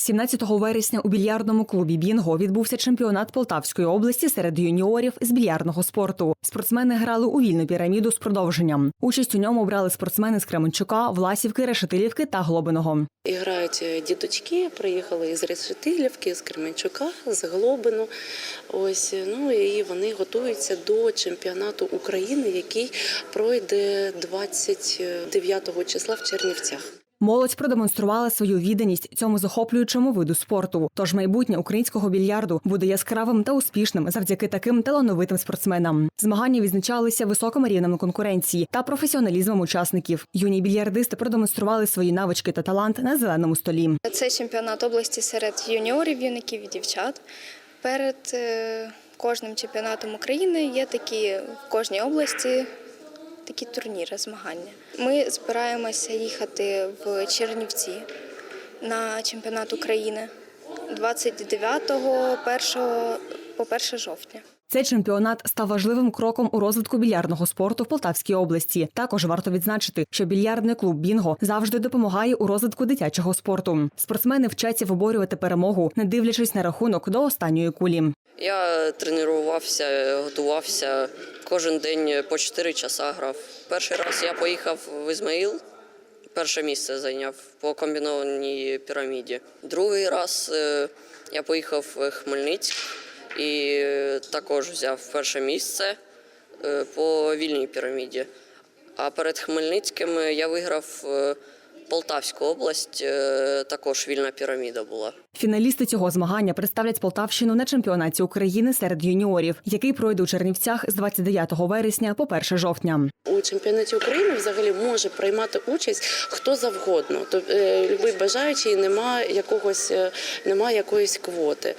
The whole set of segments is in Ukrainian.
17 вересня у більярдному клубі Бінго відбувся чемпіонат Полтавської області серед юніорів з більярдного спорту. Спортсмени грали у вільну піраміду з продовженням. Участь у ньому брали спортсмени з Кременчука, Власівки, Решетилівки та Глобиного. І грають е, діточки, приїхали із Решетилівки, з Кременчука, з Глобину. Ось ну і вони готуються до чемпіонату України, який пройде 29 числа в Чернівцях. Молодь продемонструвала свою відданість цьому захоплюючому виду спорту. Тож майбутнє українського більярду буде яскравим та успішним завдяки таким талановитим спортсменам. Змагання відзначалися високим рівнем конкуренції та професіоналізмом учасників. Юні більярдисти продемонстрували свої навички та талант на зеленому столі. Це чемпіонат області серед юніорів, юнаків і дівчат. Перед е, кожним чемпіонатом України є такі в кожній області такі турніри, змагання. Ми збираємося їхати в Чернівці на чемпіонат України 29-го 1 по 1 жовтня. Цей чемпіонат став важливим кроком у розвитку більярдного спорту в Полтавській області. Також варто відзначити, що більярдний клуб Бінго завжди допомагає у розвитку дитячого спорту. Спортсмени вчаться виборювати перемогу, не дивлячись на рахунок до останньої кулі. Я тренувався, готувався кожен день по 4 часа грав. Перший раз я поїхав в Ізмаїл, перше місце зайняв по комбінованій піраміді. Другий раз е, я поїхав в Хмельницьк і також взяв перше місце е, по вільній піраміді. А перед Хмельницьким я виграв е, Полтавську область, е, також вільна піраміда була. Фіналісти цього змагання представлять Полтавщину на чемпіонаті України серед юніорів, який пройде у Чернівцях з 29 вересня по 1 жовтня. У чемпіонаті України взагалі може приймати участь хто завгодно. Тобто любий бажаючий немає якогось е, немає якоїсь квоти.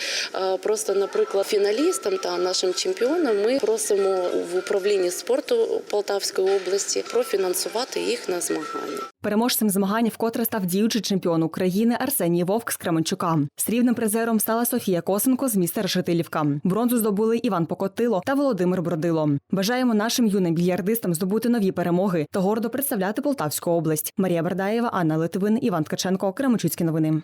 Просто, наприклад, фіналістам та нашим чемпіонам ми просимо в управлінні спорту Полтавської області профінансувати їх на змагання. Переможцем змагань вкотре став діючий чемпіон України Арсеній Вовк з Кременчука. Срібним призером стала Софія Косенко з міста Решетилівка. Бронзу здобули Іван Покотило та Володимир Бродило. Бажаємо нашим юним більярдистам здобути нові перемоги та гордо представляти Полтавську область. Марія Бердаєва, Анна Литвин, Іван Ткаченко, Кременчуцькі новини.